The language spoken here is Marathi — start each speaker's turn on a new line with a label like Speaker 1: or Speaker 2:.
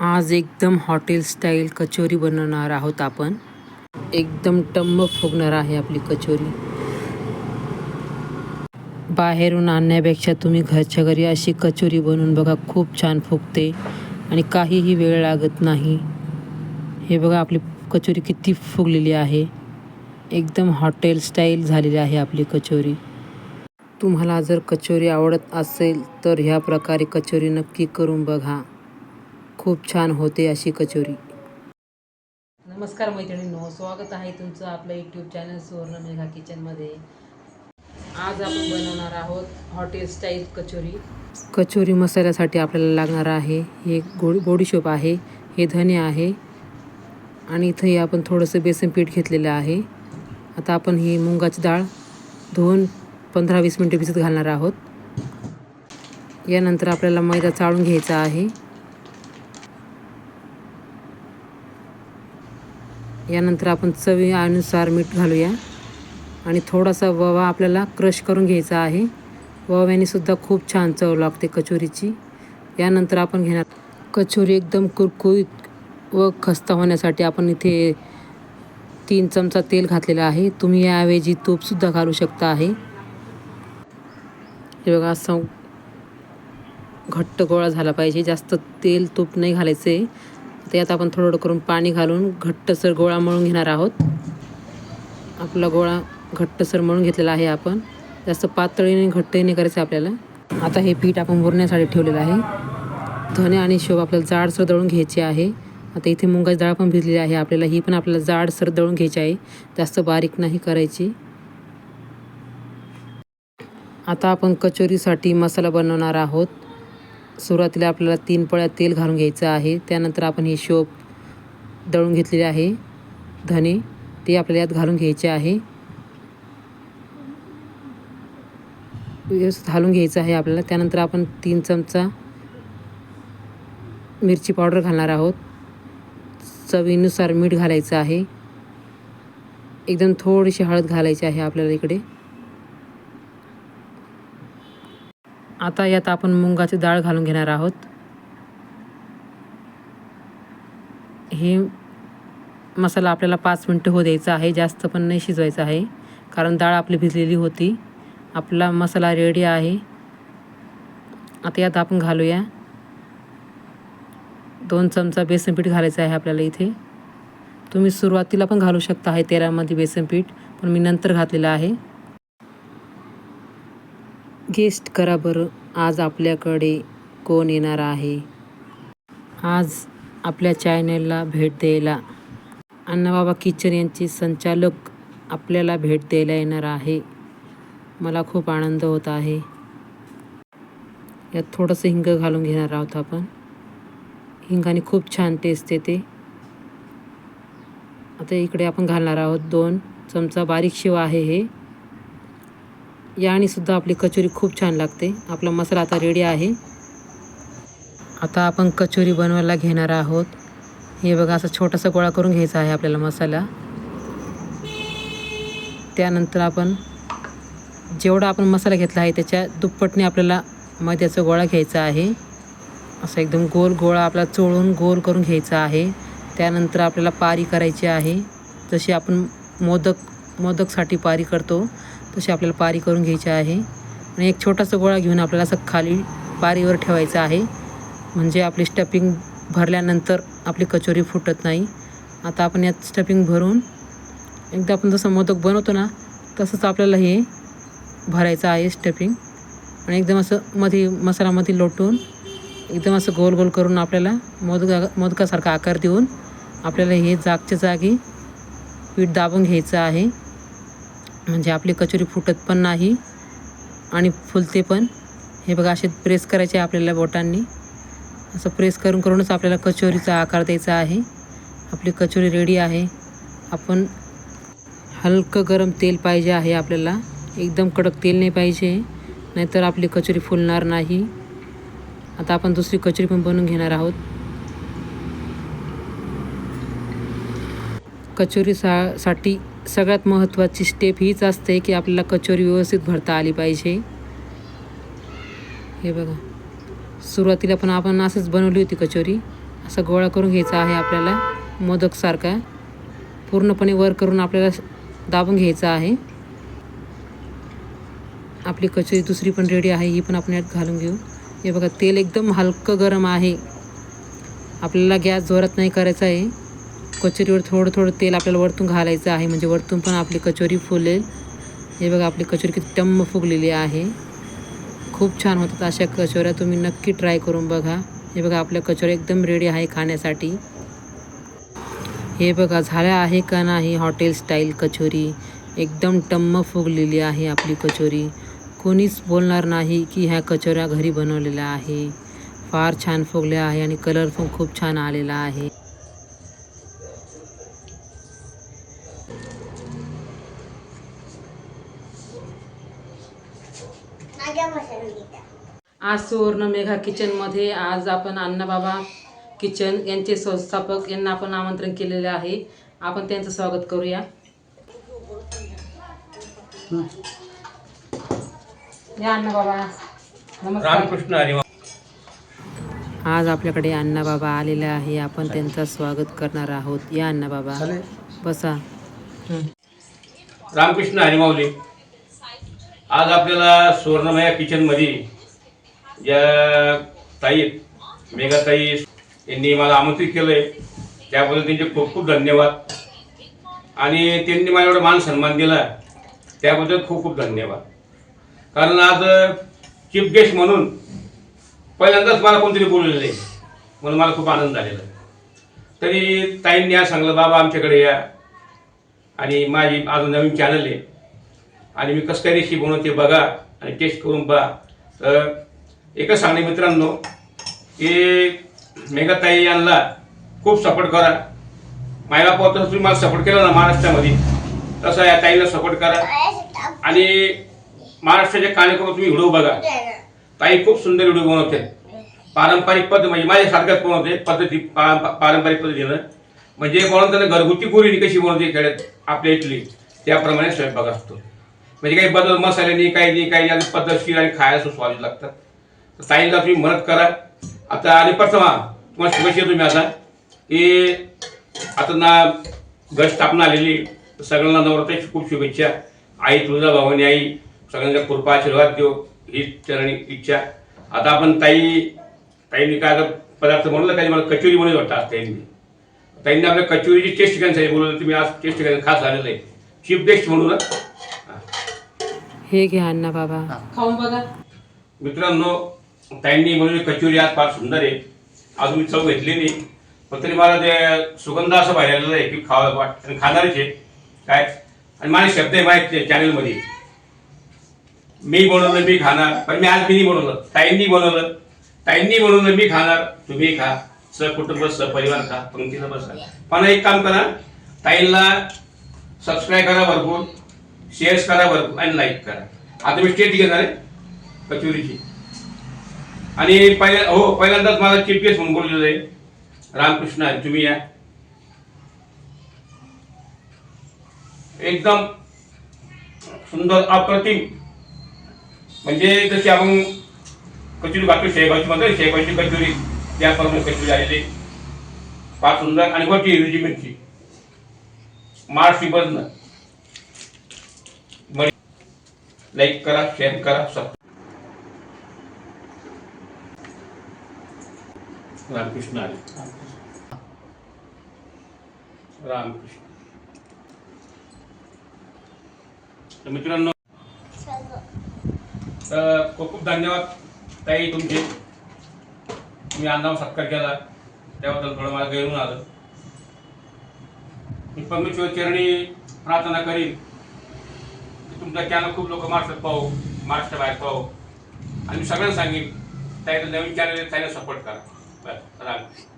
Speaker 1: आज एकदम हॉटेल स्टाईल कचोरी बनवणार आहोत आपण. एकदम टम्म फुगणार आहे आपली कचोरी. बाहेरून आणण्यापेक्षा तुम्ही घरच्या घरी अशी कचोरी बनवून बघा खूप छान फुगते आणि काहीही वेळ लागत नाही. हे बघा आपली कचोरी किती फुगलेली आहे. एकदम हॉटेल स्टाईल झालेली आहे आपली कचोरी. तुम्हाला जर कचोरी आवडत असेल तर ह्या प्रकारे कचोरी नक्की करून बघा. खूप छान होते अशी कचोरी. नमस्कार मैत्रिणींनो स्वागत आहे तुमचं आपलं यूट्यूब चॅनल सुवर्ण मेघा किचनमध्ये आज आपण बनवणार आहोत हॉटेल स्टाईल कचोरी. कचोरी मसाल्यासाठी आपल्याला लागणार आहे हे गोडी बॉडीशोप आहे हे धने आहे आणि इथंही आपण थोडंसं बेसन पीठ घेतलेलं आहे. आता आपण ही मुंगाची डाळ धुवून पंधरा वीस मिनटं भिजत घालणार आहोत. यानंतर आपल्याला मैदा चाळून घ्यायचा आहे. यानंतर आपण चवीनुसार मीठ घालूया. आणि थोडासा ववा आपल्याला क्रश करून घ्यायचा आहे. वव्यानेसुद्धा खूप छान चव लागते कचोरीची. यानंतर आपण घेणार कचोरी एकदम कुरकुरीत व खस्ता होण्यासाठी आपण इथे तीन चमचा तेल घातलेला आहे. तुम्ही याऐवजी तूपसुद्धा घालू शकता आहे. हे बघा असं घट्ट गोळा झाला पाहिजे. जास्त तेल तूप नाही घालायचं आहे तर यात आपण थोडं थोडं करून पाणी घालून घट्टसर गोळा मळून घेणार आहोत. आपला गोळा घट्टसर मळून घेतलेला आहे आपण. जास्त पातळीने घट्टही करायचं आपल्याला. आता हे पीठ आपण मुरण्यासाठी ठेवलेलं आहे. धने आणि शेव आपल्याला जाडसर दळून घ्यायचे आहे. आता इथे मुंगाची डाळ पण भिजलेली आहे. आपल्याला ही पण आपल्याला जाडसर दळून घ्यायची आहे. जास्त बारीक नाही करायची. आता आपण कचोरीसाठी मसाला बनवणार आहोत. सुरुवातीला आपल्याला तीन पळ्या तेल घालून घ्यायचं आहे. त्यानंतर आपण ही शोप दळून घेतलेले आहे. धने ते आपल्याला यात घालून घ्यायचे आहे. व्यवस्थित घालून घ्यायचं आहे आपल्याला. त्यानंतर आपण तीन चमचा मिरची पावडर घालणार आहोत. चवीनुसार मीठ घालायचं आहे. एकदम थोडीशी हळद घालायची आहे आपल्याला इकडे. आता यात आपण मुंगाची डाळ घालून घेणार आहोत. हे मसाला आपल्याला पाच मिनटं हो द्यायचा आहे जास्त पण नाही शिजवायचा आहे कारण डाळ आपली भिजलेली होती. आपला मसाला रेडी आहे. आता यात आपण घालूया. दोन चमचा बेसन पीठ घालायचं आहे आपल्याला इथे. तुम्ही सुरुवातीला पण घालू शकता आहे तेलामध्ये बेसन पीठ पण मी नंतर घातलेलं आहे. गेस्ट करा बरं. आज आपल्याकडे कोण येणार आहे? आज आपल्या चॅनलला भेट द्यायला अण्णाबाबा किचन यांचे संचालक आपल्याला भेट द्यायला येणार आहे. मला खूप आनंद होत आहे. यात थोडंसं हिंग घालून घेणार आहोत आपण. हिंगाने खूप छान टेस्ट येते. आता इकडे आपण घालणार आहोत दोन चमचा बारीक शिव आहे हे. यानेसुद्धा आपली कचोरी खूप छान लागते. आपला मसाला आता रेडी आहे. आता आपण कचोरी बनवायला घेणार आहोत. हे बघा असं छोटासा गोळा करून घ्यायचा आहे आपल्याला मसाला. त्यानंतर आपण जेवढा आपण मसाला घेतला आहे त्याच्या दुप्पटने आपल्याला मैद्याचा गोळा घ्यायचा आहे. असा एकदम गोल गोळा आपला चोळून गोल करून घ्यायचा आहे. त्यानंतर आपल्याला पारी करायची आहे. जशी आपण मोदक मोदकसाठी पारी करतो. तशी आपल्याला पारी करून घ्यायची आहे. आणि एक छोटासा गोळा घेऊन आपल्याला असं खाली पारीवर ठेवायचं आहे. म्हणजे आपली स्टफिंग भरल्यानंतर आपली कचोरी फुटत नाही. आता आपण यात स्टफिंग भरून एकदा आपण जसं मोदक बनवतो ना तसंच आपल्याला हे भरायचं आहे स्टफिंग. आणि एकदम असं मध्ये मसाल्यामध्ये लोटून एकदम असं गोल गोल करून आपल्याला मोदका मोदकासारखा आकार देऊन आपल्याला हे जागच्या जागी पीठ दाबून घ्यायचं आहे. म्हणजे आपली कचोरी फुटत पण नाही आणि फुलते पण. हे बघा असे प्रेस करायचे आपल्याला बोटांनी. असं प्रेस करून करूनच आपल्याला कचोरीचा आकार द्यायचा आहे. आपली कचोरी रेडी आहे. आपण हलकं गरम तेल पाहिजे आहे आपल्याला. एकदम कडक तेल नाही पाहिजे. नाहीतर आपली कचोरी फुलणार नाही. आता आपण दुसरी कचोरी पण बनवून घेणार आहोत. कचोरी सा साठी सगळ्यात महत्त्वाची स्टेप हीच असते की आपल्याला कचोरी व्यवस्थित भरता आली पाहिजे. हे बघा. सुरुवातीला पण आपण असंच बनवली होती कचोरी. असा गोळा करून घ्यायचा आहे आपल्याला. मोदकसारखा पूर्णपणे वर करून आपल्याला दाबून घ्यायचा आहे. आपली कचोरी दुसरी पण रेडी आहे ही पण आपण यात घालून घेऊ. हे बघा तेल एकदम हलकं गरम आहे. आपल्याला गॅस जोरात नाही करायचा आहे. कचोरीवर थोडं थोडं तेल आपल्याला वरतून घालायचं आहे. म्हणजे वरतून पण आपली कचोरी फुलेल. हे बघा आपली कचोरी किती टम्म फुगलेली आहे. खूप छान होतात अशा कचोऱ्या. तुम्ही नक्की ट्राय करून बघा. हे बघा आपल्या कचोऱ्या एकदम रेडी आहे खाण्यासाठी. हे बघा झाल्या आहे का नाही हॉटेल स्टाईल कचोरी? एकदम टम्म फुगलेली आहे आपली कचोरी. कोणीच बोलणार नाही की ह्या कचोऱ्या घरी बनवलेल्या आहे. फार छान फुगल्या आहे आणि कलर पण खूप छान आलेला आहे. आज सुवर्ण मेघा किचनमध्ये आज आपण अण्णाबाबा किचन यांचे संस्थापक यांना आपण आमंत्रण केलेले आहे. आपण त्यांचं स्वागत करूया. या अण्णाबाबा नमस्कार.
Speaker 2: रामकृष्ण हरी
Speaker 1: आज आपल्याकडे अण्णाबाबा आलेले आहे. आपण त्यांचं स्वागत करणार आहोत. या अण्णाबाबा. बसा.
Speaker 2: रामकृष्ण हरिमावली आज आपल्याला सुवर्णमया किचनमध्ये ज्या ताई मेघाताई यांनी मला आमंत्रित केलं आहे त्याबद्दल त्यांचे खूप खूप धन्यवाद. आणि त्यांनी मला एवढा मान सन्मान दिला त्याबद्दल खूप खूप धन्यवाद. कारण आज चीफ गेस्ट म्हणून पहिल्यांदाच मला कोणतरी बोललेलं आहे म्हणून मला खूप आनंद झालेला तरी ताईंनी आज सांगलं बाबा आमच्याकडे या. आणि माझी अजून नवीन चॅनल आहे. आणि मी कसं काय रेसिपी बनवते बघा आणि टेस्ट करून पहा. तर एकच सांगणे मित्रांनो की मेघाताई यांना खूप सपोर्ट करा. मायला पाहत तुम्ही मला सपोर्ट केला ना महाराष्ट्रामध्ये तसं या ताईला सपोर्ट करा. आणि महाराष्ट्राच्या कार्यक्रम तुम्ही व्हिडिओ बघा. ताई खूप सुंदर व्हिडिओ बनवते. पारंपरिक पद्धत म्हणजे माझ्यासारख्याच बनवते पद्धती पारंपरिक पद्धतीनं. म्हणजे बनवताना घरगुती पुरी कशी बनवते खेड्यात आपल्या इथली त्याप्रमाणे स्वयंपाक असतो. म्हणजे काही बदल मसाल्याने काही नाही काही नाही पद्धतशीर आणि खायला सुस्वादिष्ट लागतात. ताईला तुम्ही मदत करा. आता आणि प्रथम हा, तुम्हाला शुभेच्छा तुम्ही आता की आता ना घर स्थापना आलेली. सगळ्यांना नवरात्राची खूप शुभेच्छा. आई तुळजा भवानी आई सगळ्यांचा कृपा आशीर्वाद देऊ ही चरणी इच्छा. आता आपण ताई ताईंनी काय आता पदार्थ म्हणलं काही मला कचोरी म्हणून वाटतं आज ताईंनी. ताईंनी आपल्या कचोरीची टेस्ट घेण्यासाठी बोलवलं तुम्ही आज टेस्ट घेण्यासाठी खास आलेलं आहे. चीफ गेस्ट म्हणून हा.
Speaker 1: घ्या अण्णाबाबा खाऊन बघा.
Speaker 2: मित्रांनो ताईंनी म्हणून कचोरी आज फार सुंदर आहे. अजून मी चव घेतली नाही. पण तरी मला ते सुगंध असं बाहेर आलेलं आहे की खावा वाट आणि खाणारच आहे. काय? आणि माझे शब्द आहे माझ्या चॅनलमध्ये मी बनवलं मी खाणार. पण मी आज मी नाही बनवलं. ताईंनी बनवलं. ताईंनी बनवलं मी खाणार. तुम्ही खा. सहकुटुंब सहपरिवार खा. पंक्तीला बसा. पण एक काम करा. ताईंना सबस्क्राईब करा भरपूर. शेअर्स करा भरपूर. आणि लाईक करा. आता मी स्टेट घेणार आहे. कचोरीची. आणि पहिल्या हो पहिल्यांदाच मला चीफ गेस्ट म्हणून बोललेलं आहे रामकृष्ण तुम्ही या. एकदम सुंदर अप्रतिम. म्हणजे जशी आपण कचोरी खातो शेगावची म्हणतो शेगावची कचोरी त्याप्रमाणे कचोरी आलेली. फार सुंदर आणि वरची हिरवीची मिरची महाराष्ट्री बदन लाईक करा शेअर करा सब रामकृष्ण आले. रामकृष्ण. तर मित्रांनो तर खूप खूप धन्यवाद ताई तुमचे. तुम्ही अन्नाव सत्कार केला. त्याबद्दल थोडं मला गैरून आलं. मी परमेश्वर चरणी प्रार्थना करीन. की तुमचा चॅनल खूप लोक महाराष्ट्रात पाहू महाराष्ट्राबाहेर पाहू. आणि मी सगळ्यांना सांगेन त्याला नवीन चॅनल त्याला सपोर्ट करा. बस राम